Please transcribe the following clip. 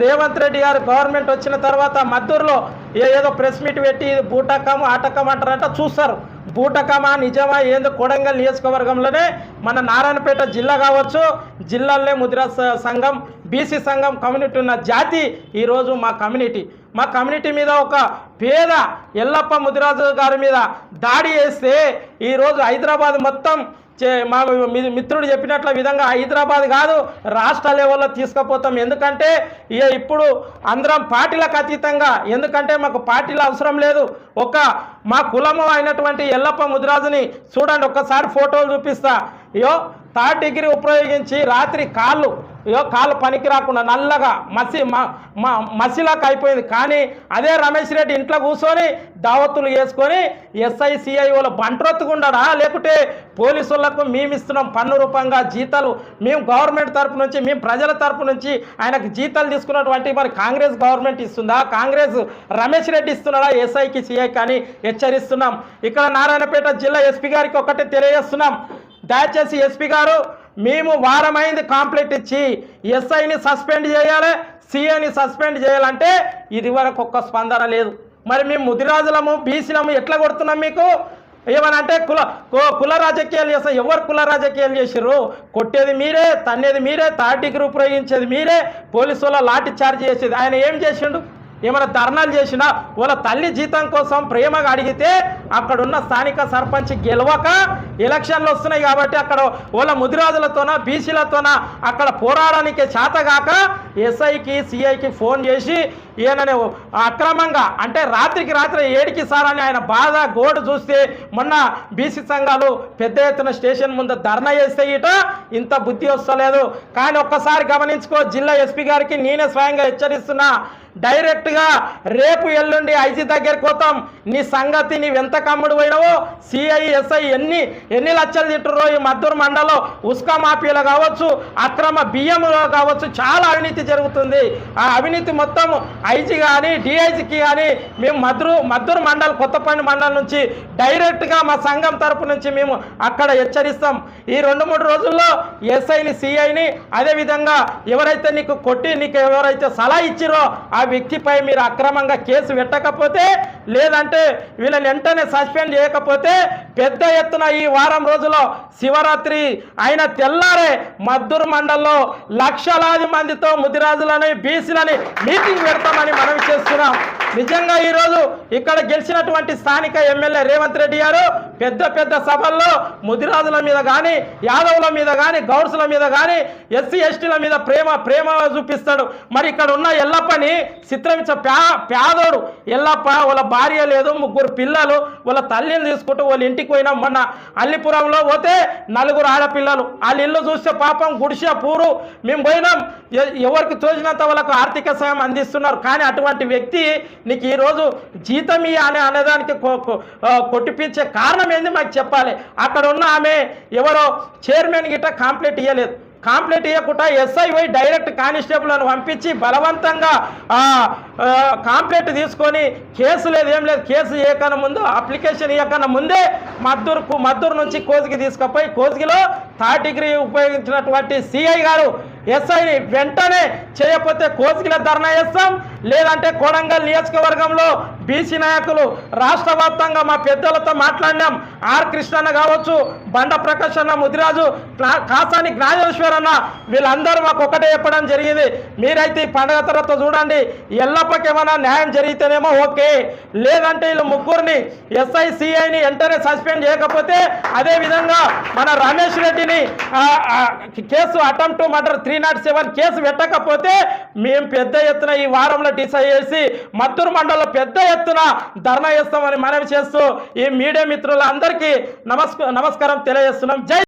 రేవంత్ రెడ్డి గారు గవర్నమెంట్ వచ్చిన తర్వాత మద్దూరులో ఏదో ప్రెస్ మీట్ పెట్టి ఇది బూటకం ఆటకం అంటారంట చూస్తారు. బూటకమా నిజమా ఏందో కొడంగల్ నియోజకవర్గంలోనే మన నారాయణపేట జిల్లా కావచ్చు జిల్లాలోనే ముద్రా సంఘం బీసీ సంఘం కమ్యూనిటీ ఉన్న జాతి ఈరోజు మా కమ్యూనిటీ. మా కమ్యూనిటీ మీద ఒక పేద ఎల్లప్ప ముదిరాజు గారి మీద దాడి చేస్తే ఈరోజు హైదరాబాద్ మొత్తం చే మా మీ- మిత్రుడు చెప్పినట్ల విధంగా హైదరాబాద్ కాదు రాష్ట్ర లెవెల్లో తీసుకుపోతాం. ఎందుకంటే ఇక ఇప్పుడు అందరం పార్టీలకు అతీతంగా ఎందుకంటే మాకు పార్టీలు అవసరం లేదు. ఒక మా కులము అయినటువంటి ఎల్లప్ప ముదిరాజుని చూడండి ఒక్కసారి ఫోటోలు చూపిస్తా. అయ్యో థర్డ్ డిగ్రీ ఉపయోగించి రాత్రి కాళ్ళు ఏదో కాళ్ళు పనికి రాకుండా నల్లగా మసి మ- అయిపోయింది. కానీ అదే రమేష్ రెడ్డి ఇంట్లో కూర్చొని దావత్తులు వేసుకొని ఎస్ఐ సిఐ వాళ్ళ లేకుంటే పోలీసులకు మేము ఇస్తున్నాం పన్ను రూపంగా జీతాలు. మేము గవర్నమెంట్ తరపు నుంచి మేము ప్రజల తరపు నుంచి ఆయనకు జీతాలు తీసుకున్నటువంటి మరి కాంగ్రెస్ గవర్నమెంట్ ఇస్తుందా? కాంగ్రెస్ రమేష్ రెడ్డి ఇస్తున్నాడా? ఎస్ఐకి సిఐ కానీ హెచ్చరిస్తున్నాం. ఇక్కడ నారాయణపేట జిల్లా ఎస్పీ గారికి ఒకటే తెలియజేస్తున్నాం. దయచేసి ఎస్పీ గారు మేము వారమైంది కాంప్లీట్ ఇచ్చి ఎస్ఐని సస్పెండ్ చేయాలి సీఏని సస్పెండ్ చేయాలంటే ఇది వరకు ఒక్క స్పందన లేదు. మరి మేము ముదిరాజులము బీసీలము ఎట్లా కొడుతున్నాం మీకు? ఏమనంటే కుల కుల రాజకీయాలు చేస్తే ఎవరు కుల రాజకీయాలు చేసిర్రు? కొట్టేది మీరే తన్నేది మీరే థర్డ్ డిగ్రీ ఉపయోగించేది మీరే పోలీసు వాళ్ళ లాఠీ చార్జ్ చేసేది. ఆయన ఏం చేసిండు? ఏమైనా ధర్నాలు చేసినా వాళ్ళ తల్లి జీతం కోసం ప్రేమగా అడిగితే అక్కడున్న స్థానిక సర్పంచ్ గెలవక ఎలక్షన్లు వస్తున్నాయి కాబట్టి అక్కడ వాళ్ళ ముదిరాజులతోన బీసీలతోన అక్కడ పోరాడడానికి చేతగాక ఎస్ఐకి సిఐకి ఫోన్ చేసి ఈయనని అక్రమంగా అంటే రాత్రికి రాత్రి ఏడికి సారని ఆయన బాధ గోడు చూస్తే మొన్న బీసీ సంఘాలు పెద్ద ఎత్తున స్టేషన్ ముందు ధర్నా చేస్తే ఇట ఇంత బుద్ధి వస్తలేదు. కానీ ఒక్కసారి గమనించుకో జిల్లా ఎస్పీ గారికి నేనే స్వయంగా హెచ్చరిస్తున్నా. డైరెక్ట్గా రేపు ఎల్లుండి ఐజీ దగ్గరికి పోతాం. నీ సంగతి నీవెంత కమ్ముడు పోయినావో సిఐ ఎస్ఐ ఎన్ని ఎన్ని లక్షలు తిట్టురో ఈ మద్దూరు మండలం ఉస్కా మాఫీలు కావచ్చు అక్రమ బియ్యంలో కావచ్చు చాలా అవినీతి జరుగుతుంది. ఆ అవినీతి మొత్తం ఐజీ కానీ డిఐజీకి కానీ మేము మద్దూరు మద్దూరు మండల్ కొత్తపల్లి మండలం నుంచి డైరెక్ట్గా మా సంఘం తరపు నుంచి మేము అక్కడ హెచ్చరిస్తాం. ఈ రెండు మూడు రోజుల్లో ఎస్ఐని సిఐని అదేవిధంగా ఎవరైతే నీకు కొట్టి నీకు ఎవరైతే సలహా ఇచ్చిరో ఆ ఆ వ్యక్తిపై మీరు అక్రమంగా కేసు పెట్టకపోతే లేదంటే వీళ్ళని వెంటనే సస్పెండ్ చేయకపోతే పెద్ద ఎత్తున ఈ వారం రోజుల్లో శివరాత్రి అయిన తెల్లారే మద్దూరు మండలంలో లక్షలాది మందితో ముదిరాజులని బీసీలని మీటింగ్ పెడతామని మనవి చేస్తున్నాం. నిజంగా ఈరోజు ఇక్కడ గెలిచినటువంటి స్థానిక ఎమ్మెల్యే రేవంత్ రెడ్డి గారు పెద్ద పెద్ద సభల్లో ముదిరాజుల మీద కానీ యాదవుల మీద కానీ గౌడ్స్ల మీద కానీ ఎస్సీ ఎస్టీల మీద ప్రేమ ప్రేమ చూపిస్తాడు. మరి ఇక్కడ ఉన్న ఎల్లప్పని చిత్రమిచ్చ ప్యా పేదోడు ఎల్లప్ప వాళ్ళ భార్య లేదు ముగ్గురు పిల్లలు వాళ్ళ తల్లిని తీసుకుంటూ వాళ్ళ ఇంటికి పోయినాం మొన్న. అల్లిపురంలో పోతే నలుగురు ఆడపిల్లలు. వాళ్ళ ఇల్లు చూస్తే పాపం గుడిసె పూరు. మేము పోయినాం. ఎవరికి తోచినంత వాళ్ళకు ఆర్థిక సాయం అందిస్తున్నారు. కానీ అటువంటి వ్యక్తి నీకు ఈరోజు జీతం ఇయ్య అనేదానికి కొ- కొ- కొట్టిపించే కారణం ఏంది మాకు చెప్పాలి. అక్కడ ఉన్న ఆమె ఎవరో చైర్మన్ గిట్ట కాంప్లీట్ ఇవ్వలేదు కాంప్లీట్ ఇవ్వకుండా ఎస్ఐ పోయి డైరెక్ట్ కానిస్టేబుల్ని పంపించి బలవంతంగా కాంప్లీట్ తీసుకొని కేసు లేదు ఏం లేదు కేసు ఇవ్వకన్నా ముందు అప్లికేషన్ ఇవ్వకన్నా ముందే మద్దూరు మద్దూరు నుంచి కోజికి తీసుకుపోయి కోజిగిలో థర్డ్ డిగ్రీ ఉపయోగించినటువంటి సిఐ గారు ఎస్ఐని వెంటనే చేయకపోతే కోసిగిల ధర్నా చేస్తాం లేదంటే కొడంగల్ నియోజకవర్గంలో బీసీ నాయకులు రాష్ట్ర వ్యాప్తంగా మా పెద్దలతో మాట్లాడినాం. ఆర్ కృష్ణన్న కావచ్చు బండ ప్రకాష్ అన్న ముదిరాజు కాసాని జ్ఞానేశ్వర్ అన్న వీళ్ళందరూ మాకు ఒకటే చెప్పడం జరిగింది. మీరైతే ఈ పండగ తర్వాత చూడండి ఎల్లప్పకేమైనా న్యాయం జరిగితేనేమో ఓకే. లేదంటే వీళ్ళు ముగ్గురిని ఎస్ఐ సిఐని వెంటనే సస్పెండ్ చేయకపోతే అదేవిధంగా మన రమేష్ రెడ్డిని case attempt murder three not seven case పెట్టకపోతే మేము పెద్ద ఎత్తున ఈ వారంలో డిసైడ్ చేసి మద్దూరు మండలంలో పెద్ద ఎత్తున ధర్నా చేస్తామని మనవి చేస్తూ ఈ మీడియా మిత్రులందరికీ నమస్క నమస్కారం తెలియజేస్తున్నాం. జై